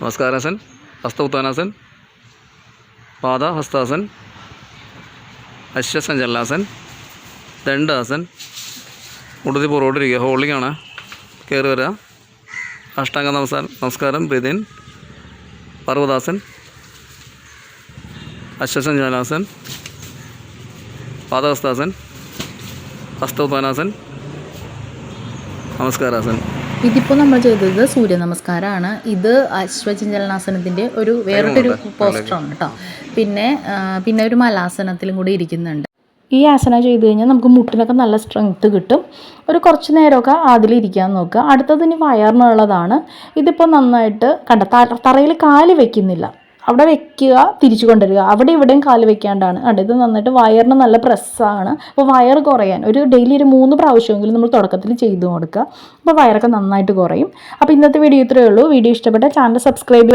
നമസ്കാരാസൻ ഹസ്തോത്താനാസൻ പാദ ഹസ്താസൻ അശ്വസഞ്ചലാസൻ ദണ്ഡാസൻ ഉടുതി പുറകോട്ടിരിക്കുക ഹോൾഡിംഗ് ആണ്. കയറി വരിക അഷ്ടാംഗ നമസ്കാരം നമസ്കാരം ബ്രീതിൻ പർവതാസൻ. അശ്വസഞ്ചലാസൻ പാദഹസ്താസൻ ഹസ്തോത്താനാസൻ നമസ്കാരാസൻ ഇതിപ്പോൾ നമ്മൾ ചെയ്തത് സൂര്യ നമസ്കാരമാണ് ഇത് അശ്വചിഞ്ചലനാസനത്തിന്റെ ഒരു വേറിട്ടൊരു പോസ്റ്ററാണ് കേട്ടോ. പിന്നെ പിന്നെ ഒരു മലാസനത്തിലും കൂടി ഇരിക്കുന്നുണ്ട്. ഈ ആസന ചെയ്ത് കഴിഞ്ഞാൽ നമുക്ക് മുട്ടിനൊക്കെ നല്ല സ്ട്രെങ്ത്ത് കിട്ടും. ഒരു കുറച്ച് നേരമൊക്കെ അതിലിരിക്കാൻ നോക്കുക. അടുത്തത് ഇനി വയറിനുള്ളതാണ്. ഇതിപ്പോൾ നന്നായിട്ട് കണ്ട തറയിൽ കാൽ വെക്കുന്നില്ല. അവിടെ വെക്കുക തിരിച്ചു കൊണ്ടുവരിക. അവിടെ ഇവിടെയും കാൽ വെക്കാണ്ടാണ്. കണ്ടോ? ഇത് നന്നായിട്ട് വയറിന് നല്ല പ്രസ്സാണ്. അപ്പോൾ വയർ കുറയാൻ ഒരു ഡെയിലി ഒരു മൂന്ന് പ്രാവശ്യമെങ്കിലും നമ്മൾ തുടക്കത്തിൽ ചെയ്തു കൊടുക്കുക. അപ്പോൾ വയറൊക്കെ നന്നായിട്ട് കുറയും. അപ്പോൾ ഇന്നത്തെ വീഡിയോ ഇത്രയേ ഉള്ളൂ. വീഡിയോ ഇഷ്ടപ്പെട്ട ചാനൽ സബ്സ്ക്രൈബ്